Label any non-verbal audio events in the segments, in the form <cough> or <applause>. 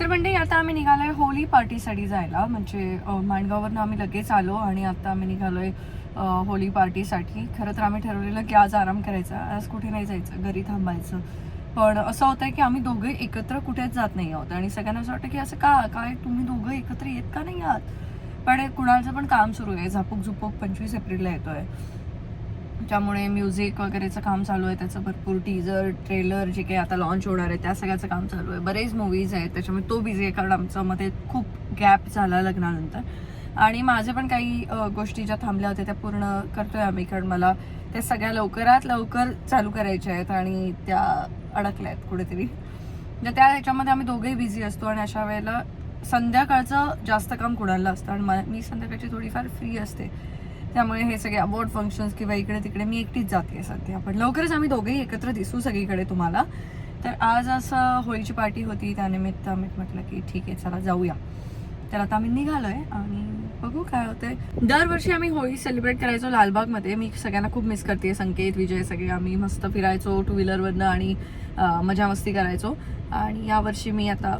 तर म्हणजे आता आम्ही निघालोय होली पार्टीसाठी जायला. म्हणजे माणगाववरनं आम्ही लगेच आलो आणि आता आम्ही निघालोय होली पार्टीसाठी. खरं तर आम्ही ठरवलेलं की आज आराम करायचा. आज कुठे नाही जायचं घरी थांबायचं. पण असं होतंय की आम्ही दोघे एकत्र कुठेच जात नाही आहोत. आणि सगळ्यांना असं वाटतं की असं का काय तुम्ही दोघं एकत्र येत का नाही आहात? पण कुणालचं पण काम सुरू आहे. झापूक झुपूक पंचवीस एप्रिलला येतोय. त्यामुळे म्युझिक वगैरेचं काम चालू आहे त्याचं भरपूर टीजर ट्रेलर जे काही आता लॉन्च होणार आहे त्या सगळ्याचं काम चालू आहे. बरेच मूवीज आहेत त्याच्यामुळे तो बिझी आहे कारण आमचं मध्ये खूप गॅप झाला लग्नानंतर. आणि माझे पण काही गोष्टी ज्या थांबल्या होत्या त्या पूर्ण करतोय आम्ही कारण मला त्या सगळ्या लवकरात लवकर चालू करायच्या आहेत आणि त्या अडकल्या आहेत कुठेतरी. तर त्या ह्याच्यामध्ये आम्ही दोघेही बिझी असतो आणि अशा वेळेला संध्याकाळचं जास्त काम कुणाला असतं? आणि मला- मी संध्याकाळची थोडीफार फ्री असते. त्यामुळे हे सगळे अवॉर्ड फंक्शन्स किंवा इकडे तिकडे मी एकटीच जाते सध्या. पण लवकरच आम्ही दोघेही एकत्र दिसू सगळीकडे तुम्हाला. तर आज असं होळीची पार्टी होती त्यानिमित्त आम्ही म्हटलं की ठीक आहे चला जाऊया. तर आता आम्ही निघालोय आणि बघू काय होतंय. दरवर्षी आम्ही होळी सेलिब्रेट करायचो लालबागमध्ये. मी सगळ्यांना खूप मिस करते. संकेत विजय सगळे आम्ही मस्त फिरायचो टू व्हीलरवरनं आणि मजा मस्ती करायचो. आणि यावर्षी मी आता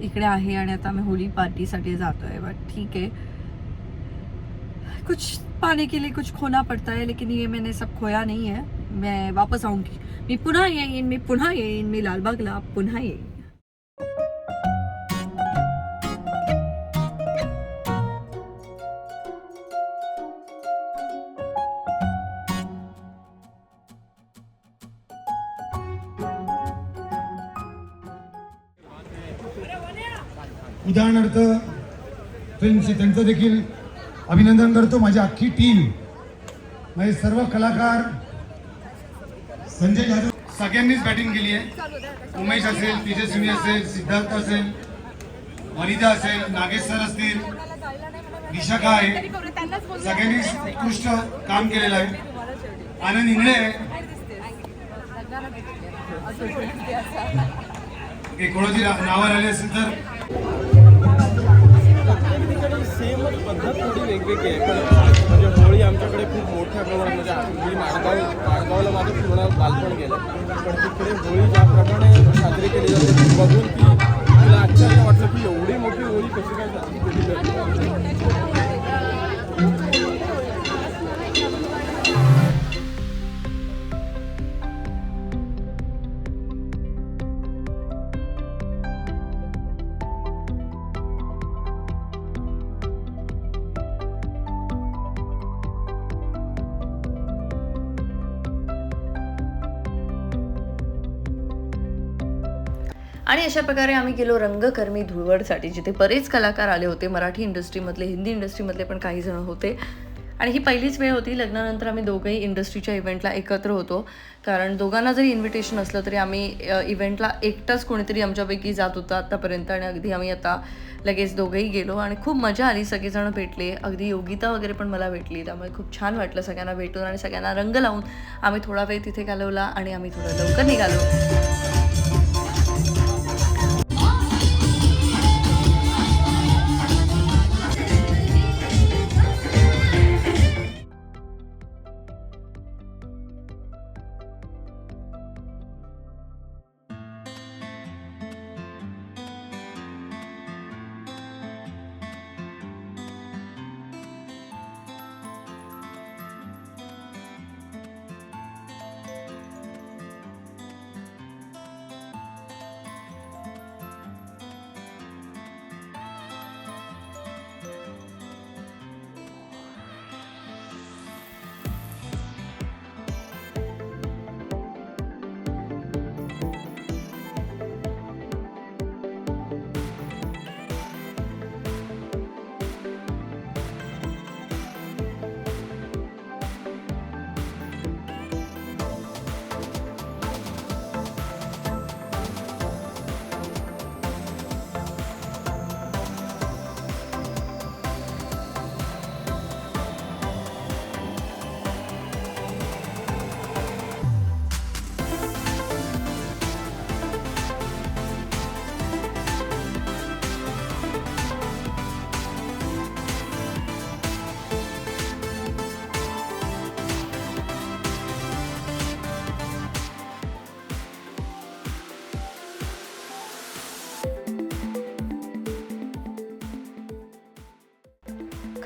इकडे आहे आणि आता आम्ही होळी पार्टीसाठी जातोय. बट ठीक आहे. कुछ पाने के लिए कुछ खोना पड़ता है लेकिन ये मैंने सब खोया नहीं है। मैं वापस आऊंगी। मी पुन्हा येईन मी पुन्हा येईन मी लालबागला पुन्हा येईन उदाहरणार्थ फिल्मची त्यांचं देखील अभिनंदन करतो माझी अख्खी टीम माझे सर्व कलाकार. संजय जाधव. सगळ्यांनीच बॅटिंग केली आहे. उमेश असेल तेजस्विनी असेल सिद्धार्थ असेल वनिता असेल नागेश सर असतील विशाखा आहे. सगळ्यांनी उत्कृष्ट काम केलेलं आहे. आनंद इंगळे हे कोणाची नावं राहिली असेल तर. सेमच पद्धत थोडी वेगवेगळी आहे. पण म्हणजे होळी आमच्याकडे खूप मोठ्या प्रमाणात म्हणजे मी माणगाव माणगावला माझं पूर्ण बालपण गेलं. पण तिकडे होळी ज्या प्रमाणे साजरी केली जाते बघून ती अशा प्रकारे आम्ही गेलो रंगकर्मी धुळवडसाठी जिथे बरेच कलाकार आले होते मराठी इंडस्ट्रीमधले हिंदी इंडस्ट्रीमधले पण काही जण होते. आणि ही पहिलीच वेळ होती. लग्नानंतर आम्ही दोघंही इंडस्ट्रीच्या इव्हेंटला एकत्र होतो. कारण दोघांना जरी इन्व्हिटेशन असलं तरी आम्ही इव्हेंटला एकटाच कोणीतरी आमच्यापैकी जात होता आत्तापर्यंत आणि अगदी आम्ही आता लगेच दोघंही गेलो. आणि खूप मजा आली. सगळेजण भेटले. अगदी योगिता वगैरे पण मला भेटली. त्यामुळे खूप छान वाटलं सगळ्यांना भेटून आणि सगळ्यांना रंग लावून आम्ही थोडा वेळ तिथे घालवला आणि आम्ही थोडं लवकर निघालो.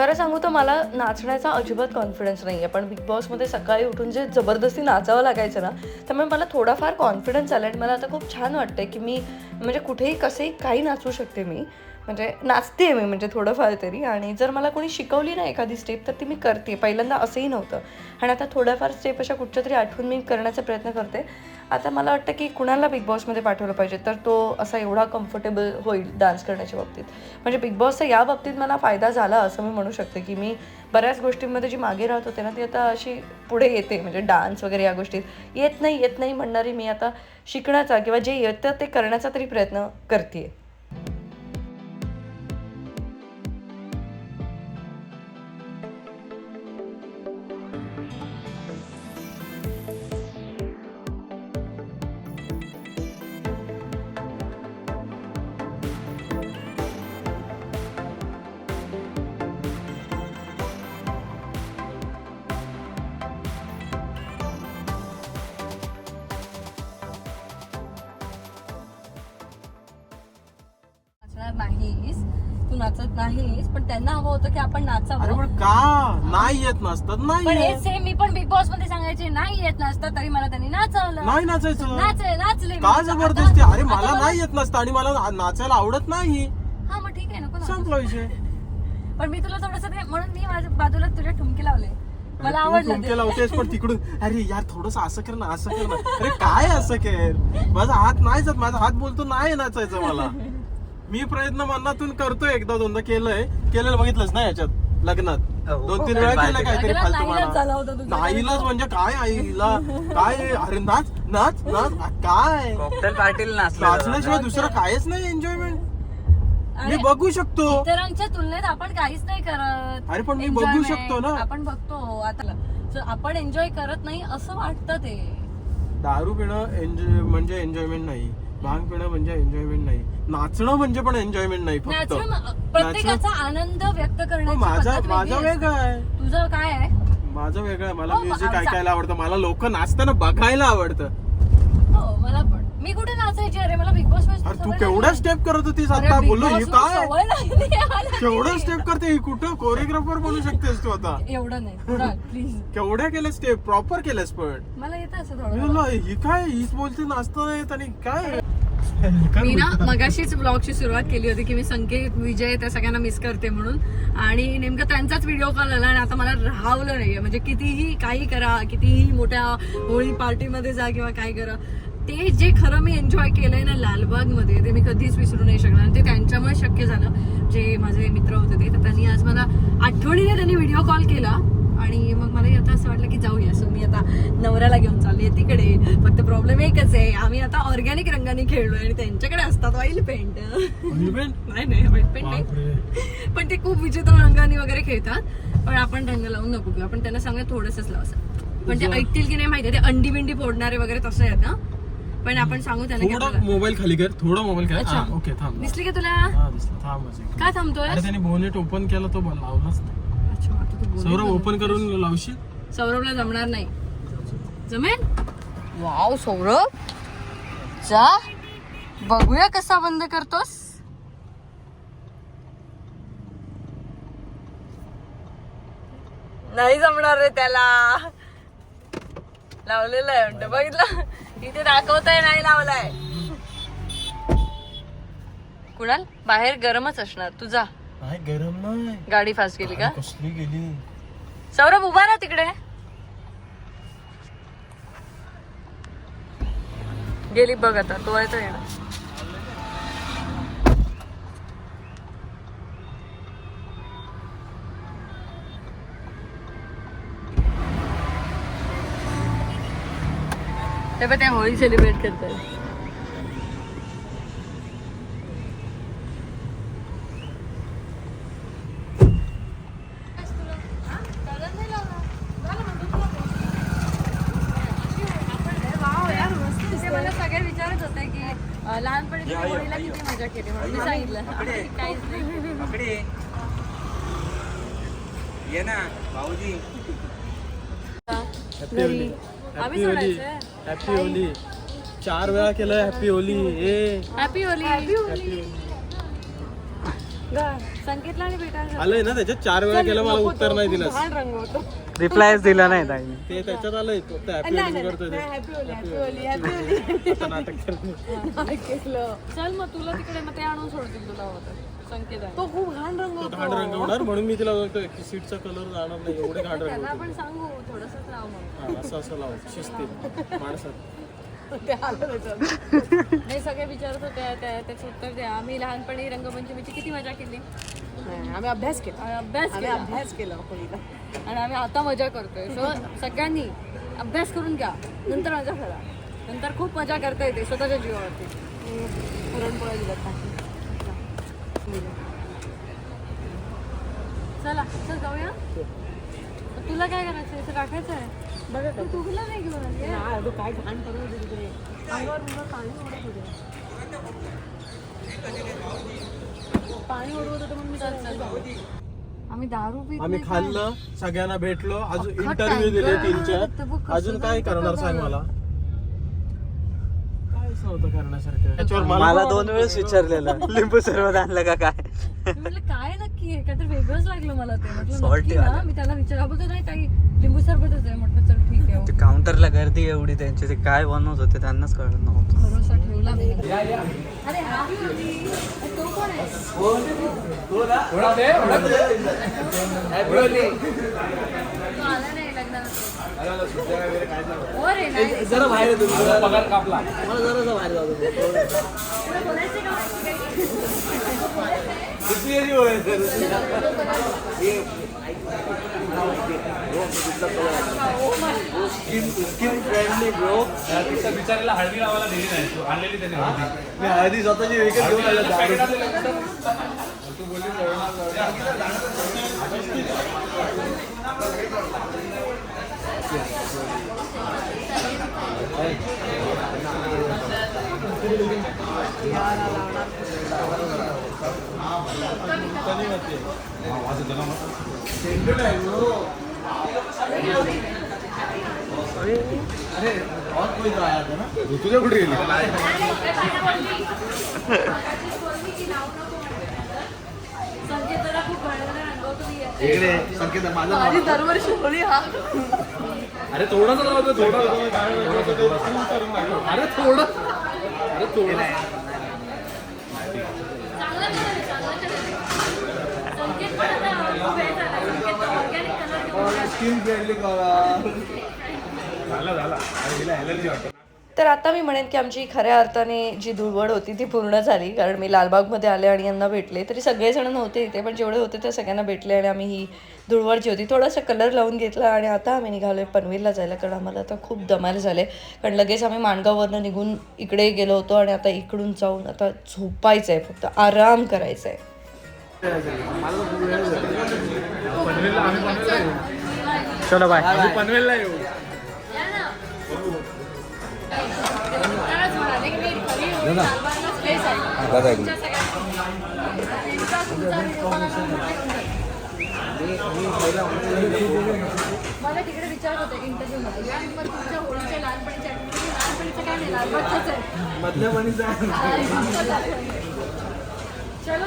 खरं सांगू तर मला नाचण्याचा अजिबात कॉन्फिडन्स नाही आहे पण बिग बॉसमध्ये सकाळी उठून जे जबरदस्ती नाचावं लागायचं ना त्यामुळे मला थोडाफार कॉन्फिडन्स आला आणि मला आता खूप छान वाटतं की मी म्हणजे कुठेही कसेही काही नाचू शकते मी म्हणजे नाचते मी म्हणजे थोडंफार तरी. आणि जर मला कोणी शिकवली ना एखादी स्टेप तर ती मी करते. पहिल्यांदा असंही नव्हतं. आणि आता थोड्याफार स्टेप अशा कुठच्या तरी आठवून मी करण्याचा प्रयत्न करते. आता मला वाटतं की कुणाला बिग बॉसमध्ये पाठवलं पाहिजे तर तो असा एवढा कम्फर्टेबल होईल डान्स करण्याच्या बाबतीत. म्हणजे बिग बॉसचा या बाबतीत मला फायदा झाला असं मी म्हणू शकते की मी बऱ्याच गोष्टींमध्ये जी मागे राहत होते ना ती आता अशी पुढे येते. म्हणजे डान्स वगैरे या गोष्टीत. येत नाही येत नाही म्हणणारी मी आता शिकण्याचा किंवा जे येतं ते करण्याचा तरी प्रयत्न करते नाचणार नाहीस तू नाचत नाहीस पण त्यांना हवं होतं की आपण अरे नाचावं पण का? नाही येत नसतात नाही पण हे येत. सेम मी पण बिग बॉसमध्ये सांगायचे नाही येत नसतं तरी मला त्यांनी नाचवलं. नाही नाचायचं. नाचले नाचले मी. का आता- जबरदस्ती अरे मला नाही येत नसतं आणि मला ना- नाचायला आवडत नाही. हा मग ठीक आहे नको नाचू. संपला विषय. पण मी तुला थोडस म्हणून मी माझ्या बाजूला तुझ्या ठुमके लावले. मला आवडलं ते. लावतेस पण तिकडून अरे यार थोडस असं कर ना असं कर ना. अरे काय असं कर? माझा हात नाही जात माझा हात बोलतो नाही नाचायचं मला. मी प्रयत्न मनातून करतोय एकदा दोनदा केलंय. केलेलं बघितलंच ना याच्यात लग्नात? दोन तीन वेळा केलं काहीतरी फालतू नाईलाज झाला होता तुझा. नाईलाज म्हणजे काय आईला? काय? अरे नाच नाच नाच. काय? कॉकटेल पार्टीला नाचला नाचण्याशिवाय दुसरं कायच नाही एन्जॉयमेंट मी बघू शकतो. इतरांच्या तुलनेत आपण काहीच नाही करत. अरे पण मी बघू. शकतो ना. आपण बघतो आता. So आपण एन्जॉय करत नाही असं वाटतं ते. दारू पिणं म्हणजे एन्जॉयमेंट नाही. भांग पिणं म्हणजे एन्जॉयमेंट नाही. नाचणं म्हणजे पण एन्जॉयमेंट नाही फक्त. प्रत्येकाचा आनंद व्यक्त हो, करण्याची माझा माझा वेगळी आहे. तुझं काय आहे? माझं वेगळं आहे. मला हो, म्युझिक ऐकायला आवडतं. मला लोक नाचताना बघायला आवडतं. हो मला पण. मी कुठे नाचायची? अरे मला बिग बॉस अरे तू केवढ्या स्टेप करत होतीस आता? बोललो हे काय? केवढं स्टेप करते? ही कुठं कोरिओग्राफर बनू शकतेस तू आता? एवढं नाही. प्लीज केवढ्या केल्या स्टेप प्रॉपर केल्यास पण. मला येतं असं ही काय? हीच बोलते नाचता येत आणि काय? मी ना मगाशीच ब्लॉगची सुरुवात केली होती की मी संकेत विजय त्या सगळ्यांना मिस करते म्हणून. आणि नेमकं त्यांचाच व्हिडिओ कॉल आला आणि आता मला राहवलं नाहीये. म्हणजे कितीही काही करा कितीही मोठ्या होळी पार्टीमध्ये जा किंवा काय करा ते जे खरं मी एन्जॉय केलंय ना लालबागमध्ये ते मी कधीच विसरू नाही शकणार. आणि ते त्यांच्यामुळे शक्य झालं. जे माझे मित्र होते ते. तर त्यांनी आज मला आठवणीने त्यांनी व्हिडिओ कॉल केला. आणि मग मला आता असं वाटलं की जाऊया. सो मी आता नवऱ्याला घेऊन चालले तिकडे. फक्त प्रॉब्लेम एकच आहे. आम्ही आता ऑर्गॅनिक रंगाने खेळलोय आणि त्यांच्याकडे असतात ऑइल पेंट नाही नाही ऑइल पेंट नाही. पण ते खूप विचित्र रंगाने वगैरे खेळतात. पण आपण रंग लावून नको घेऊ. आपण त्यांना सांगूया थोडंसंच लावसं पण ते ऐकतील की नाही माहिती ते अंडी बिंडी फोडणारे वगैरे तसं आहेत ना? पण आपण सांगू त्यांना मोबाईल खाली कर. थोडा मोबाईल खाली ओके थांब. दिसली का तुला? हा दिसला. थांब अजून. का थांबतोय त्याने बोनेट ओपन केला तो लावलाच नाही. सौरभ ओपन करून लावशील सौरभला जमणार नाही. जमेल? वाव सौरभ. जा. बघूया कसा बंद करतोस. नाही जमणार रे त्याला. लावलेलं आहे म्हणतो. बघितलं? इथे दाखवताय नाही लावलाय. कुणाल? बाहेर गरमच असणार. तू जा. नाही गरम नाही. गाडी फास्ट गेली का? कसली गेली? सौरभ उभा राहा तिकडे. गेली बघ आता तो आहे तो येणार. ते पण त्या होळी सेलिब्रेट करतात ते मला सगळे विचारत होते की अं, लहानपणी तुम्ही होळीला किती मजा केली म्हणून मी सांगितलं आम्ही काहीच नाही पकडे ये ना भाऊजी. हॅपी होली सोडायचंय. हॅपी होली चार वेळा केलं हॅपी होली ए. हॅपी होली हॅपी होली संकेतला आणि आलंय ना त्याच्यात? चार वेळा केलं मला उत्तर नाही दिलं होतो. रिप्लायच दिला नाही ताईने ते त्याच्यात आलंय. तो हॅपी एंडिंग करतोय ते. Happy Holi happy Holi happy Holi आता नाटक केलं चल मग तुला तिकडे मग ते आणून सोडतील तुला होतं संकेत आहे. तो खूप घाण रंग घाण रंग होणार म्हणून मी तिला बघतोय की सीटचा कलर जाणार नाही एवढे घाण रंग त्याला होते. आपण सांगू थोडंसंच राव मग. हा, असं असं लाव शिस्तीत माणसात. <laughs> ते आलं त्याच्यात नाही सगळे विचारत होते त्या- त्याचं उत्तर द्या. आम्ही लहानपणी रंगपंचमीची किती मजा केली? आम्ही अभ्यास केला. अभ्यास केला. अभ्यास केला आणि आम्ही आता मजा करतोय. सो सगळ्यांनी अभ्यास करून घ्या. नंतर मजा करा. नंतर खूप मजा करता येते स्वतःच्या जीवावरती. पुरणपोळ्या टाकून. चला चल जाऊया. तुला काय करायचं इथं टाकायचं आहे बघा तू तुला नाही घेऊन आली तू काय घाण करू दे तिकडे. अंगावर बिंगावर पाणी होते. पाणी ओढवत होतं म्हणून मी. आम्ही दारू पित आम्ही नाही खाल्लं सगळ्यांना भेटलो अजून इंटरव्ह्यू दिले tanker तीन चार ते बघ कसं अजून काय करणार सांग. मला? काय असं होतं करण्यासारखं. त्याच्यावर मला दोन वेळेस विचारलेलं लिंबू सरबत आणलं का काय? मी म्हटलं काय नक्की आहे? काहीतरी वेगळंच लागलं मला ते. म्हटलं Salty नक्की ना वालं. मी त्याला विचार बोलतो नाही काही लिंबू सरबतच आहे. म्हटलं चल ठीक आहे. ते काउंटरला गर्दी एवढी त्यांची ते काय बनवत होते त्यांनाच कळलं नव्हतं. भरोसा ठेवला मी. अरे हा तो कोण आहे तो आला नाही लग्नाला तो. हो रे, नाही. जरा बाहेर येतो पगार कापला. पुढे बोलायचं का बिचारीला हळदी लावायला दिली नाही. तू आणलेली त्याने हळदी. मी हळदी स्वतःची विकत घेऊन आलो दारू. तुझ्या कुठे गेली संकेताला खूप इकडे संकेत माझं माझी दरवर्षी होळी हा. अरे थोडंच लावतो थोडं. अरे थोडं. अरे थोडं. स्किन फ्रेंडली झाला. झाला ॲलर्जी वाटतं. तर आता मी म्हणेन की आमची खऱ्या अर्थाने जी धुळवड होती ती पूर्ण झाली. कारण मी लालबागमध्ये आले आणि यांना भेटले. तरी सगळेजण नव्हते इथे पण जेवढे होते ते सगळ्यांना भेटले आणि आम्ही ही धुळवड जी होती थोडासा कलर लावून घेतला आणि आता आम्ही निघालो आहे पनवेलला जायला. कारण आम्हाला आता खूप दमाल झाले. कारण लगेच आम्ही माणगाववरनं निघून इकडे गेलो होतो आणि आता इकडून जाऊन आता झोपायचं आहे फक्त आराम करायचा आहे चलो बाय. आम्ही पनवेलला येऊ. घेऊन जाईल. मला तिकडे विचारत होते इंटरव्ह्यू मध्ये या मग तुमच्या होळीच्या लहानपणीच्या आठवणी. लहानपणीचं काय नाही लालबागचंच आहे मधल्या मणीचा हा, इथंच आहे. चलो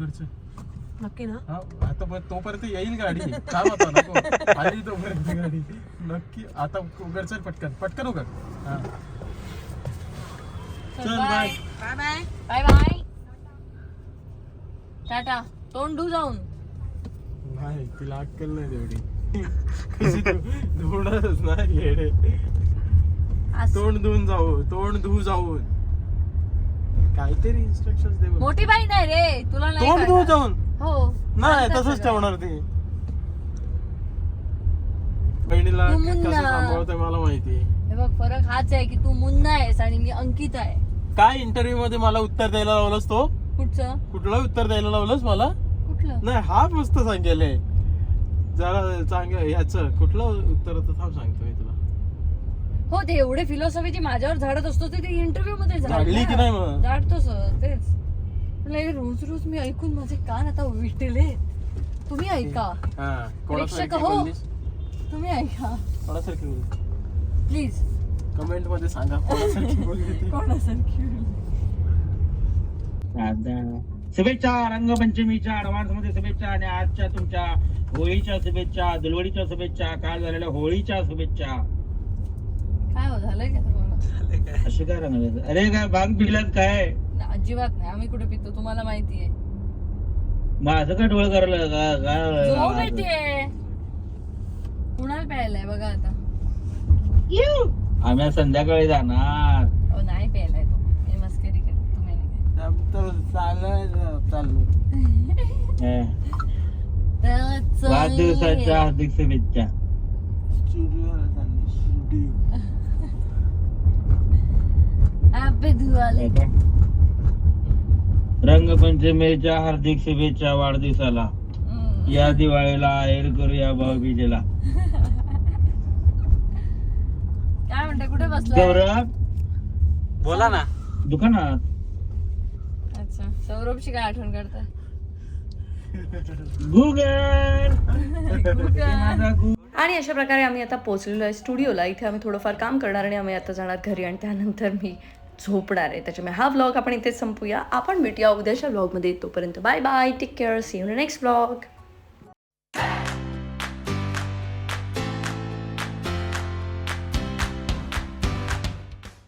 उघडचं. नक्की ना? हा आता पण तोपर्यंत येईल गाडी. काय होता नको. आली तोपर्यंत गाडी. नक्की आता उघड चल पटकन. पटकन उघड. हा. चल bye bye bye bye bye Tata. तोंड धू जाऊन. नाही तिला अक्कल नाही तेवढी. कशी धुवणारच ना येडे. तोंड धुवून जाऊ तोंड धुवू जाऊन काहीतरी इन्स्ट्रक्शन दे बरं. मोठी बाई नाही रे तुला नाही तोंड कळणार. जाऊन हो नाही चालतं तसंच सगळं. ठेवणार ती. बहिणीला तू मुन्ना. मला माहिती. हे बघ फरक हाच आहे की तू मुन्ना आहेस आणि मी अंकित आहे. काय इंटरव्ह्यू मध्ये मला उत्तर द्यायला लावलंस तो? कुठचं? कुठला उत्तर द्यायला लावलंस मला? कुठलं? नाही हा मस्त सांगेल जरा चांगलं ह्याच कुठलं उत्तर होतं थांब सांगतो मी तुला. हो ते एवढे फिलॉसॉफीची माझ्यावर झाडत असतो ते इंटरव्ह्यू मध्ये झाडली की नाही मग? झाडतोस तेच. हे रोज रोज मी ऐकून माझे कान आता विटले तुम्ही ऐका. हा प्रेक्षक हो. तुम्ही ऐका. कोणासारखी प्लीज. कमेंटमध्ये सांगा कोणासारखी <laughs> ती. शुभेच्छा रंगपंचमीच्या ऍडव्हान्समध्ये शुभेच्छा आणि आजच्या तुमच्या होळीच्या शुभेच्छा दुलवडीच्या शुभेच्छा काल झालेल्या होळीच्या शुभेच्छा. काय हो झालंय का तुम्हाला अशी काय? अरे काय भांग पिल्यात काय? ना, अजिबात नाही. आम्ही कुठे पितो तुम्हाला माहिती आहे. माझं काय डोळ करलं का काय कुणाला प्यायलाय? बघा आता. आम्ही आज संध्याकाळी जाणार. अहो नाही प्यायलाय तो. मी मस्करी करते. तुम्ही नाही तर चाललं चाललो. <laughs> हं. तर चल. वाढदिवसाच्या हार्दिक शुभेच्छा. स्टुडिओला चाललो स्टुडिओ. रंगपंचमीच्या हार्दिक शुभेच्छा वाढदिवसाला. या दिवाळीला आहेर करूया भाऊबीजेला. काय म्हणते कुठे गौरव बोला ना. दुकानात. अच्छा सौरभची काय आठवण गु- आणि अशा प्रकारे आम्ही आता पोहोचलेलो आहे स्टुडिओला. इथे आम्ही थोडंफार काम करणार आणि आम्ही आता जाणार घरी आणि त्यानंतर मी झोपणार आहे. त्याच्यामुळे हा व्लॉग आपण इथेच संपूया. आपण भेटूया उद्याच्या व्लॉगमध्ये तोपर्यंत bye bye take care see you next vlog